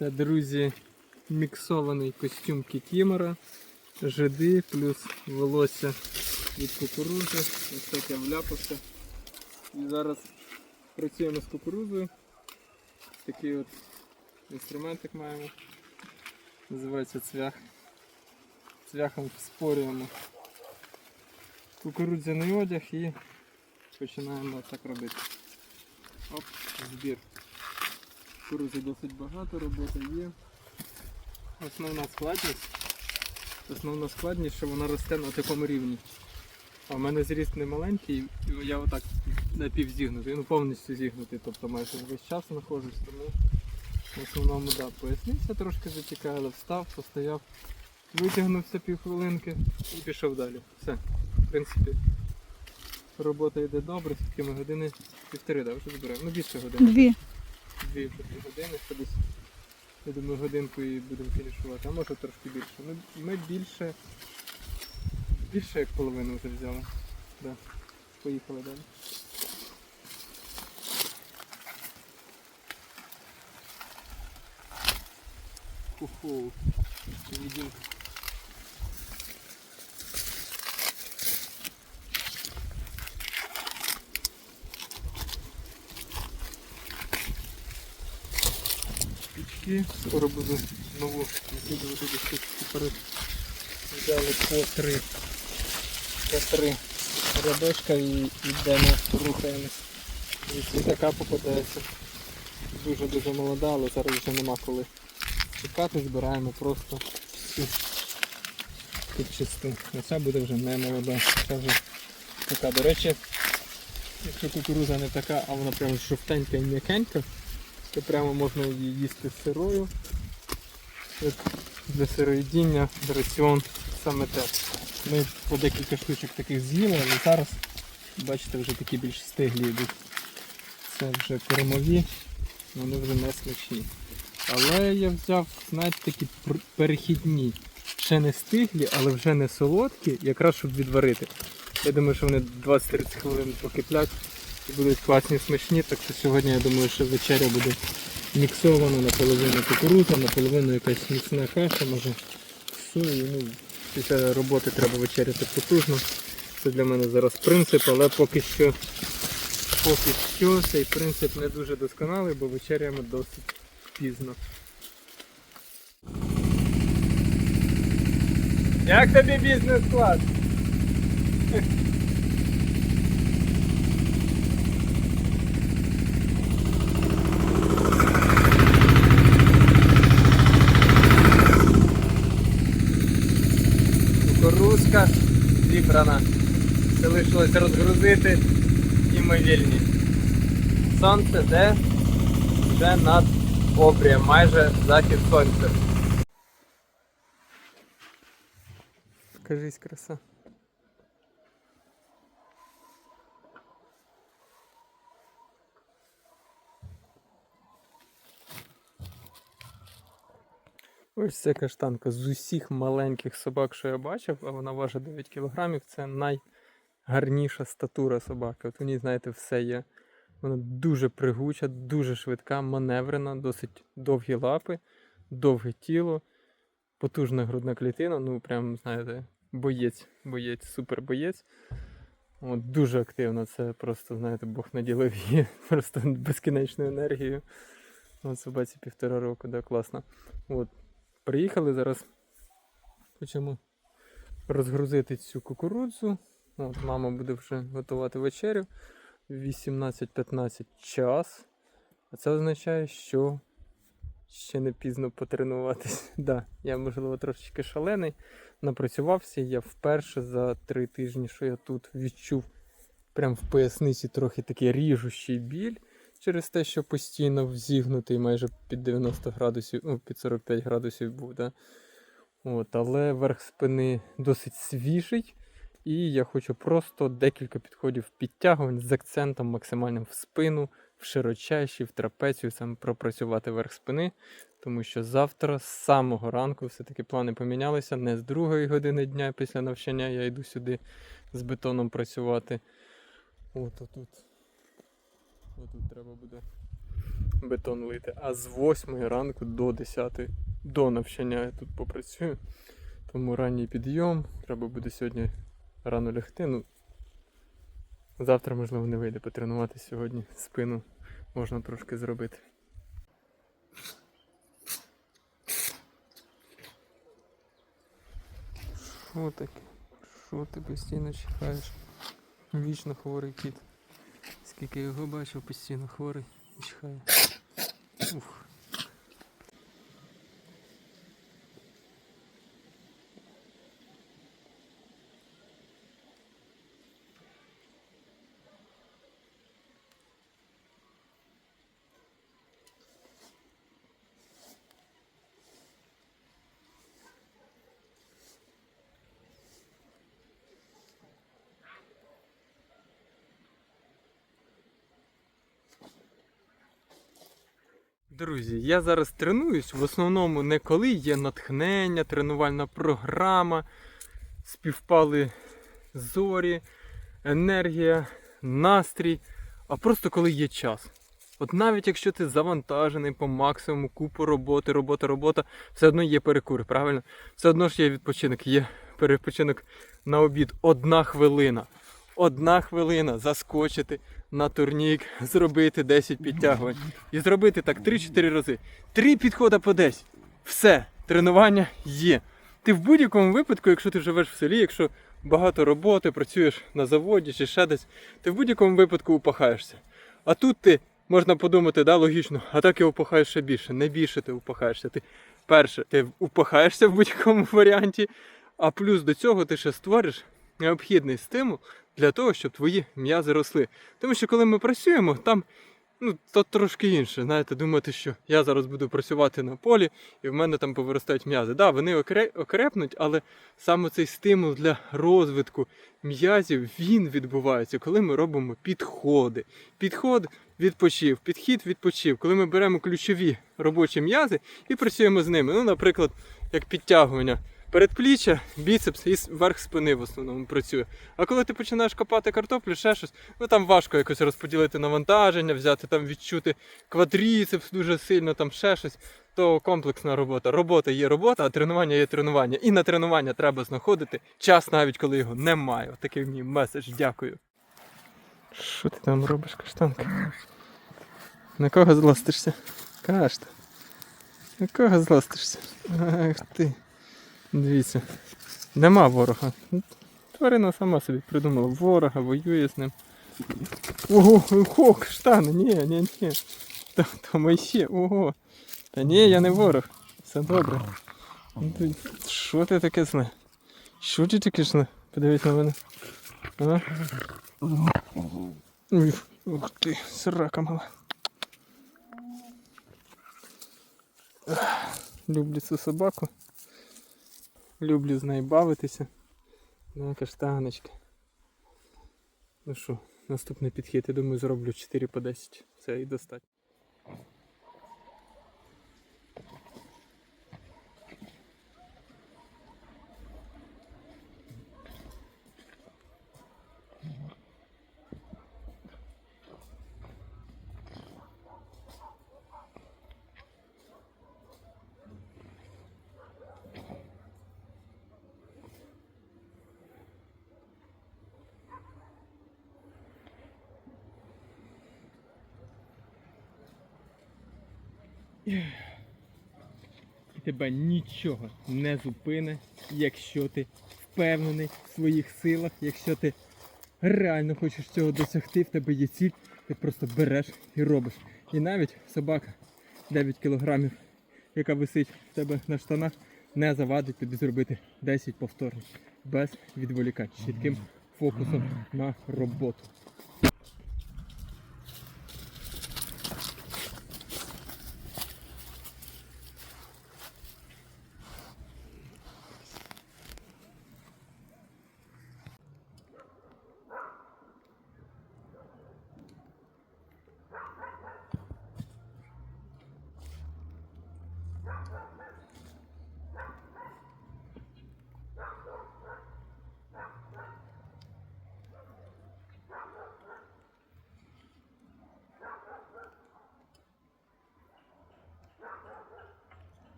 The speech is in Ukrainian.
Це, друзі, міксований костюм кікімора, жиди плюс волосся від кукурузи. Ось так я вляпався. І зараз працюємо з кукурузою. Такий от інструментик маємо. Називається цвях. Цвяхом вспорюємо кукурудзяний одяг і починаємо так робити. Оп, збір. Кукурузи досить багато, роботи є. Основна складність. Основна складність, що вона росте на такому рівні. А в мене зріст не маленький, і я отак напівзігнутий, ну повністю зігнутий, тобто майже весь час знаходжусь, тому в основному да, поясниця трошки затікає, але встав, постояв, витягнувся півхвилинки і пішов далі. Все. В принципі, робота йде добре, скільки ми години півтори, да, вже збираємо. Ну більше години. Дві. Дві вже дві години, що я думаю, годинку і будемо фінішувати, а може трошки більше. Ми, ми більше, більше як половину вже взяли. Да. Поїхали далі. Ху-ху. Відінка. Пічки. Скоро буду нову закидувати десь взяли по три. По три рядочка і йдемо, рухаємось. І така попадається. Дуже-дуже молода, але зараз вже нема коли чекати, збираємо просто всю під чисту. Оця буде вже не молода. Це вже така. До речі, якщо кукуруза не така, а вона прямо жовтенька і м'якенька, то прямо можна її їсти сирою. Для сироїдіння раціон саме те. Ми по декілька штучок таких з'їли, але зараз, бачите, вже такі більш стиглі йдуть. Це вже кормові, вони вже не смачні. Але я взяв, знаєте, такі перехідні. Ще не стиглі, але вже не солодкі, якраз щоб відварити. Я думаю, що вони 20-30 хвилин покиплять і будуть класні смачні. Так що сьогодні я думаю, що вечеря буде міксована наполовину кукурудза, наполовину якась міцна каша, може сою. Ну, після роботи треба вечеряти потужно. Це для мене зараз принцип, але поки що, поки що цей принцип не дуже досконалий, бо вечеряємо досить пізно. Як тобі бізнес-клас? Кукурузка зібрана. Залишилось розгрузити і ми вільні. Сонце де вже над обрієм, майже захід сонця. Кажись, краса. Ось це каштанка з усіх маленьких собак, що я бачив, а вона важить 9 кілограмів, це найгарніша статура собаки. От у ній, знаєте, все є. Вона дуже пригуча, дуже швидка, маневрена, досить довгі лапи, довге тіло, потужна грудна клітина, ну прям, знаєте, боєць, боєць, супер боєць. От, дуже активна, це просто, знаєте, Бог наділив її просто безкінечною енергією. От собаці півтора року, да, класно. От, приїхали зараз. Хочемо розгрузити цю кукурудзу. От, мама буде вже готувати вечерю. 18-15 час. А це означає, що ще не пізно потренуватись. да, я, можливо, трошечки шалений. Напрацювався. Я вперше за три тижні, що я тут відчув прям в поясниці трохи такий ріжущий біль через те, що постійно взігнутий майже під 90 градусів, ну, під 45 градусів був. Да? От, але верх спини досить свіжий. І я хочу просто декілька підходів підтягувань з акцентом максимальним в спину, в широчайші, в трапецію, саме пропрацювати верх спини. Тому що завтра з самого ранку все-таки плани помінялися. Не з другої години дня після навчання я йду сюди з бетоном працювати. От отут. Отут треба буде бетон лити. А з 8 ранку до 10 до навчання я тут попрацюю. Тому ранній підйом. Треба буде сьогодні рано лягти. Ну, завтра, можливо, не вийде потренувати сьогодні. Спину можна трошки зробити. Що таке? Що ти постійно чекаєш? Вічно хворий кіт. Скільки я його бачив, постійно хворий чхає. Ух. Друзі, я зараз тренуюсь. В основному не коли є натхнення, тренувальна програма, співпали зорі, енергія, настрій, а просто коли є час. От навіть якщо ти завантажений по максимуму, купу роботи, робота, робота, все одно є перекури, правильно? Все одно ж є відпочинок, є перепочинок на обід. Одна хвилина. Одна хвилина заскочити на турнік, зробити 10 підтягувань. І зробити так 3-4 рази. Три підходи по 10. Все, тренування є. Ти в будь-якому випадку, якщо ти живеш в селі, якщо багато роботи, працюєш на заводі чи ще десь, ти в будь-якому випадку упахаєшся. А тут ти можна подумати, да, логічно, а так і упахаєш ще більше. Не більше ти упахаєшся. Ти перше, ти упахаєшся в будь-якому варіанті, а плюс до цього ти ще створиш необхідний стимул для того, щоб твої м'язи росли. Тому що коли ми працюємо, там ну, то трошки інше. Знаєте, думати, що я зараз буду працювати на полі і в мене там повиростають м'язи. Да, вони окрепнуть, але саме цей стимул для розвитку м'язів він відбувається, коли ми робимо підходи. Підход відпочив, підхід відпочив, коли ми беремо ключові робочі м'язи і працюємо з ними. Ну, наприклад, як підтягування. Передпліччя, біцепс і верх спини в основному працює. А коли ти починаєш копати картоплю, ще щось, ну там важко якось розподілити навантаження, взяти там відчути квадріцепс дуже сильно, там ще щось, то комплексна робота. Робота є робота, а тренування є тренування. І на тренування треба знаходити час, навіть коли його немає. Такий мій меседж, дякую. Що ти там робиш, каштанка? На кого злостишся? Кашта. На кого злостишся? Ах ти. Дивіться. Нема ворога. Тварина сама собі придумала ворога, воює з ним. Ого, ого, каштани, ні, ні, ні. То ми ще, ого. Та ні, я не ворог. Все добре. Ну, Що ти таке зле? Що ти таке зле? Подивись на мене. Ух ти, срака мала. Люблю цю собаку. Люблю з нею бавитися. На каштаночки. Ну що, наступний підхід, я думаю, зроблю 4 по 10. Це і достатньо. І тебе нічого не зупине, якщо ти впевнений в своїх силах, якщо ти реально хочеш цього досягти, в тебе є ціль, ти просто береш і робиш. І навіть собака 9 кілограмів, яка висить в тебе на штанах, не завадить тобі зробити 10 повторень без відволікань, чітким фокусом на роботу.